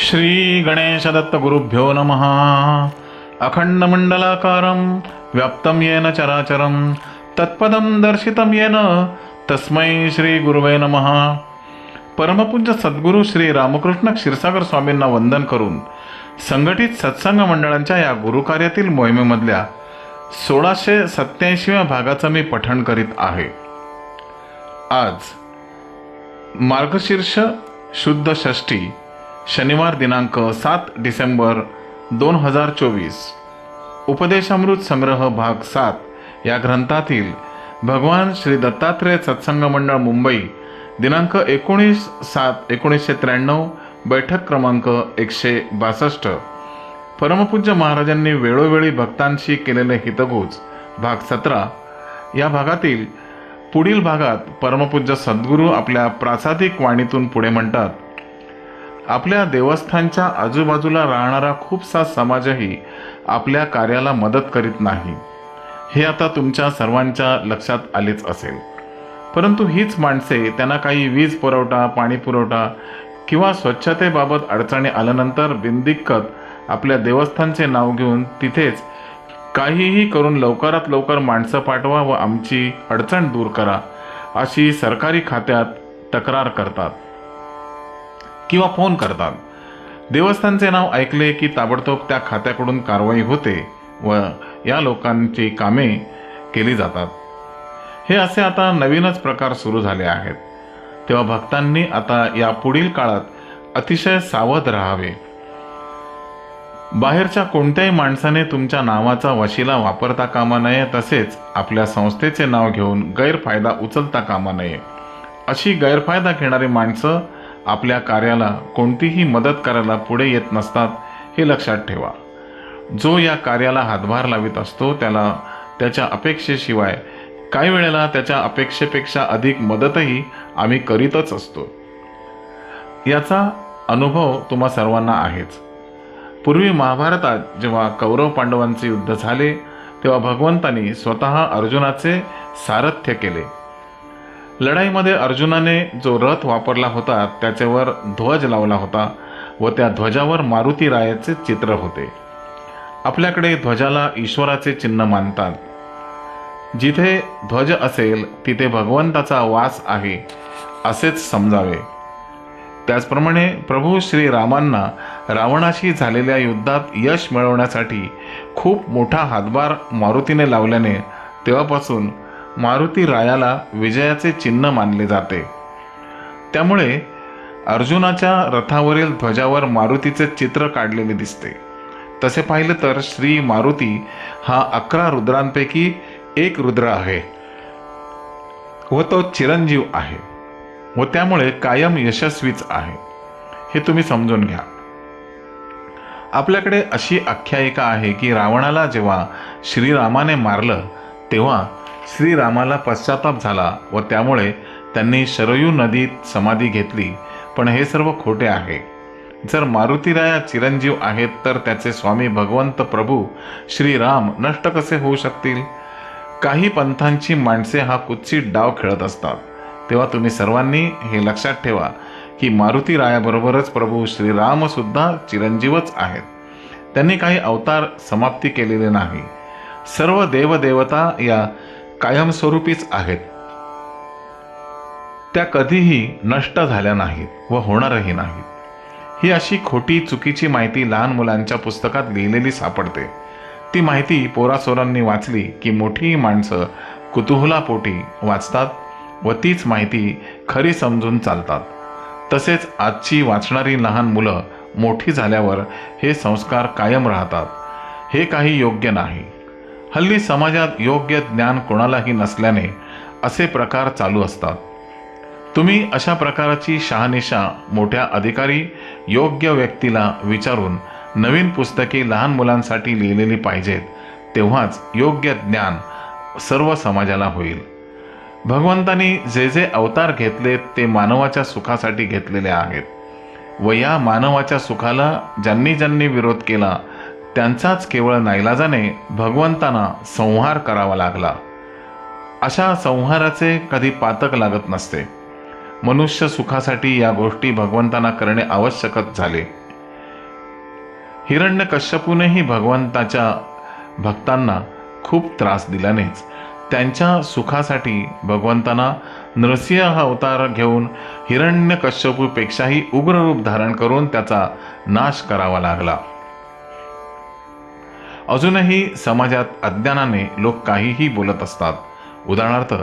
श्री गणेशदत्त गुरुभ्यो नमः। अखंडमण्डलाकारं व्याप्तं येन चराचरं तत्पदं दर्शितं येन तस्मै श्री गुरुवे नमः। परमपूज्य सद्गुरू श्री रामकृष्ण क्षीरसागर स्वामींना वंदन करून संघटित सत्संग मंडळांच्या या गुरुकार्यातील मोहिमेमधल्या सोळाशे सत्याऐंशीव्या भागाचं मी पठण करीत आहे. आज मार्गशीर्ष शुद्ध षष्ठी शनिवार दिनांक सात डिसेंबर दोन हजार चोवीस. उपदेशामृत संग्रह भाग सात या ग्रंथातील भगवान श्री दत्तात्रेय सत्संग मंडळ मुंबई दिनांक एकोणीस सात एकोणीसशे त्र्याण्णव बैठक क्रमांक एकशे बासष्ट. परमपूज्य महाराजांनी वेळोवेळी भक्तांशी केलेले हितगुज भाग सतरा. या भागातील पुढील भागात परमपूज्य सद्गुरू आपल्या प्रासादिक वाणीतून पुढे म्हणतात आपल्या देवस्थानच्या आजूबाजूला राहणारा खूपसा समाजही आपल्या कार्याला मदत करीत नाही. हे आता तुमच्या सर्वांच्या लक्षात आलेच असेल. परंतु हीच माणसे त्यांना काही वीज पुरवठा पाणी पुरवठा किंवा स्वच्छतेबाबत अडचणी आल्यानंतर बिनदिक्कत आपल्या देवस्थानचे नाव घेऊन तिथेच काहीही करून लवकरात लवकर माणसं पाठवा व आमची अडचण दूर करा अशी सरकारी खात्यात तक्रार करतात. किंवा फोन करतात. देवस्थानचे नाव ऐकले की ताबडतोब त्या खात्याकडून कारवाई होते व या लोकांची कामे केली जातात. हे असे आता नवीनच प्रकार सुरू झाले आहेत. तेव्हा भक्तांनी आता या पुढील काळात अतिशय सावध राहावे. बाहेरच्या कोणत्याही माणसाने तुमच्या नावाचा वशिला वापरता कामा नये तसेच आपल्या संस्थेचे नाव घेऊन गैरफायदा उचलता कामा नये. अशी गैरफायदा घेणारी माणसं आपल्या कार्याला कोणतीही मदत करायला पुढे येत नसतात हे लक्षात ठेवा. जो या कार्याला हातभार लावित असतो त्याला त्याच्या अपेक्षेशिवाय काही वेळेला त्याच्या अपेक्षेपेक्षा अधिक मदतही आम्ही करीतच असतो. याचा अनुभव तुम्हा सर्वांना आहेच. पूर्वी महाभारतात जेव्हा कौरव पांडवांचे युद्ध झाले तेव्हा भगवंतांनी स्वतः अर्जुनाचे सारथ्य केले. लढाईमध्ये अर्जुनाने जो रथ वापरला होता त्याच्यावर ध्वज लावला होता व त्या ध्वजावर मारुती रायाचे चित्र होते. आपल्याकडे ध्वजाला ईश्वराचे चिन्ह मानतात. जिथे ध्वज असेल तिथे भगवंताचा वास आहे असेच समजावे. त्याचप्रमाणे प्रभू श्रीरामांना रावणाशी झालेल्या युद्धात यश मिळवण्यासाठी खूप मोठा हातभार मारुतीने लावल्याने तेव्हापासून मारुती रायाला विजयाचे चिन्ह मानले जाते. त्यामुळे अर्जुनाच्या रथावरील ध्वजावर मारुतीचे चित्र काढलेले दिसते. तसे पाहिले तर श्री मारुती हा अकरा रुद्रांपैकी एक रुद्र आहे व तो चिरंजीव आहे व त्यामुळे कायम यशस्वीच आहे. हे तुम्ही समजून घ्या. आपल्याकडे अशी आख्यायिका आहे की रावणाला जेव्हा श्रीरामाने मारलं तेव्हा श्रीरामाला पश्चाताप झाला व त्यामुळे त्यांनी शरयू नदीत समाधी घेतली. पण हे सर्व खोटे आहे. जर मारुतीराया चिरंजीव आहेत तर त्याचे स्वामी भगवंत प्रभू श्रीराम नष्ट कसे होऊ शकतील? काही पंथांची माणसे हा कुत्सित डाव खेळत असतात. तेव्हा तुम्ही सर्वांनी हे लक्षात ठेवा की मारुतीरायाबरोबरच प्रभू श्रीराम सुद्धा चिरंजीवच आहेत. त्यांनी काही अवतार समाप्ती केलेले नाही. सर्व देवदेवता या कायमस्वरूपीच आहेत. त्या कधीही नष्ट झाल्या नाहीत व होणारही नाहीत. ही अशी खोटी चुकीची माहिती लहान मुलांच्या पुस्तकात लिहिलेली सापडते. ती माहिती पोरासोरांनी वाचली की मोठी माणसं कुतूहलापोटी वाचतात व तीच माहिती खरी समजून चालतात. तसेच आजची वाचणारी लहान मुलं मोठी झाल्यावर हे संस्कार कायम राहतात. हे काही योग्य नाही. हल्ली समाजात योग्य ज्ञान कोणालाही नसल्याने असे प्रकार चालू असतात. तुम्ही अशा प्रकारची शहानिशा मोठ्या अधिकारी योग्य व्यक्तीला विचारून नवीन पुस्तके लहान मुलांसाठी लिहिलेली पाहिजेत तेव्हाच योग्य ज्ञान सर्व समाजाला होईल. भगवंतांनी जे जे अवतार घेतले ते मानवाच्या सुखासाठी घेतलेले आहेत. व या मानवाच्या सुखाला ज्यांनी ज्यांनी विरोध केला त्यांचाच केवळ नाईलाजाने भगवंतांना संहार करावा लागला. अशा संहाराचे कधी पातक लागत नसते. मनुष्य सुखासाठी या गोष्टी भगवंतांना करणे आवश्यकच झाले. हिरण्यकश्यपूनेही भगवंताच्या भक्तांना खूप त्रास दिल्यानेच त्यांच्या सुखासाठी भगवंतांना नृसिंह हा अवतार घेऊन हिरण्यकश्यपूपेक्षाही उग्र रूप धारण करून त्याचा नाश करावा लागला. अजूनही समाजात अज्ञानाने लोक काहीही बोलत असतात. उदाहरणार्थ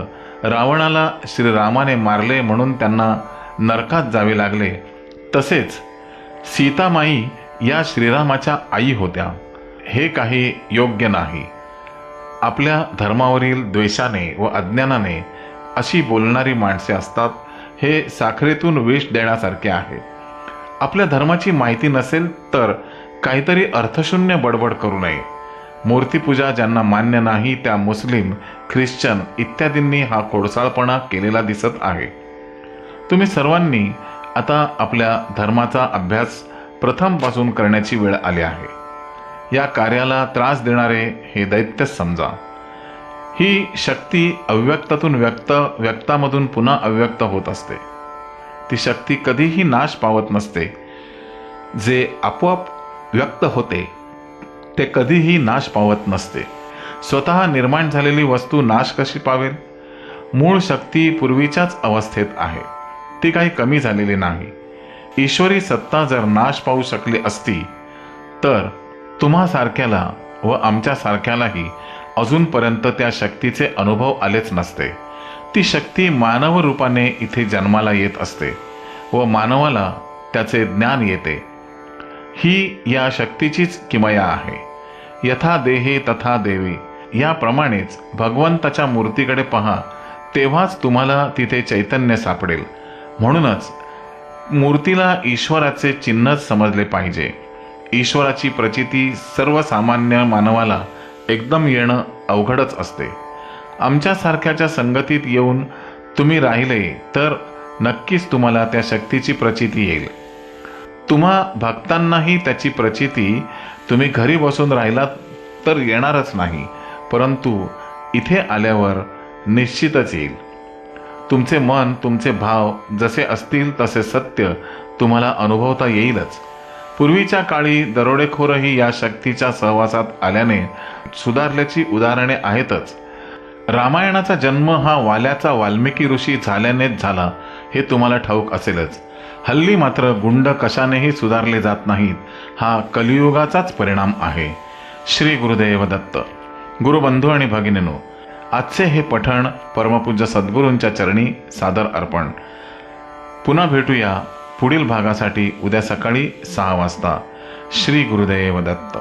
रावणाला श्रीरामाने मारले म्हणून त्यांना नरकात जावे लागले. तसेच सीतामाई या श्रीरामाच्या आई होत्या. हे काही योग्य नाही. आपल्या धर्मावरील द्वेषाने व अज्ञानाने अशी बोलणारी माणसे असतात हे साखरेतून विष देण्यासारखे आहे. आपल्या धर्माची माहिती नसेल तर काहीतरी अर्थशून्य बडबड करू नये. मूर्तीपूजा ज्यांना मान्य नाही त्या मुस्लिम ख्रिश्चन इत्यादींनी हा खोडसाळपणा केलेला दिसत आहे. तुम्ही सर्वांनी आता आपल्या धर्माचा अभ्यास प्रथमपासून करण्याची वेळ आली आहे. या कार्याला त्रास देणारे हे दैत्य समजा. ही शक्ती अव्यक्तातून व्यक्त व्यक्तामधून पुन्हा अव्यक्त होत असते. ती शक्ती कधीही नाश पावत नसते. जे आपोआप व्यक्त होते ते कधीही नाश पावत नसते. स्वतः निर्माण झालेली वस्तू नाश कशी पावेल? मूळ शक्ती पूर्वीच्याच अवस्थेत आहे. ती काही कमी झालेली नाही. ईश्वरी सत्ता जर नाश पाहू शकली असती तर तुम्हासारख्याला व आमच्यासारख्यालाही अजूनपर्यंत त्या शक्तीचे अनुभव आलेच नसते. ती शक्ती मानव रूपाने इथे जन्माला येत असते व मानवाला त्याचे ज्ञान येते. ही या शक्तीचीच किमया आहे. यथा देहे तथा देवी याप्रमाणेच भगवंताच्या मूर्तीकडे पहा तेव्हाच तुम्हाला तिथे चैतन्य सापडेल. म्हणूनच मूर्तीला ईश्वराचे चिन्हच समजले पाहिजे. ईश्वराची प्रचिती सर्वसामान्य मानवाला एकदम येणं अवघडच असते. आमच्यासारख्याच्या संगतीत येऊन तुम्ही राहिले तर नक्कीच तुम्हाला त्या शक्तीची प्रचिती येईल. तुम्हा भक्तांनाही त्याची प्रचिती तुम्ही घरी बसून राहिलात तर येणारच नाही परंतु इथे आल्यावर निश्चितच येईल. तुमचे मन तुमचे भाव जसे असतील तसे सत्य तुम्हाला अनुभवता येईलच. पूर्वीच्या काळी दरोडेखोरही या शक्तीच्या सहवासात आल्याने सुधारल्याची उदाहरणे आहेतच. रामायणाचा जन्म हा वाल्याचा वाल्मिकी ऋषी झाल्यानेच झाला हे तुम्हाला ठाऊक असेलच. हल्ली मात्र गुंड कशानेही सुधारले जात नाहीत हा कलियुगाचाच परिणाम आहे. श्री गुरुदेव दत्त. गुरुबंधू आणि भगिनीनो आजचे हे पठण परमपूज्य सद्गुरूंच्या चरणी सादर अर्पण. पुन्हा भेटूया पुढील भागासाठी उद्या सकाळी सहा वाजता. श्री गुरुदेव दत्त.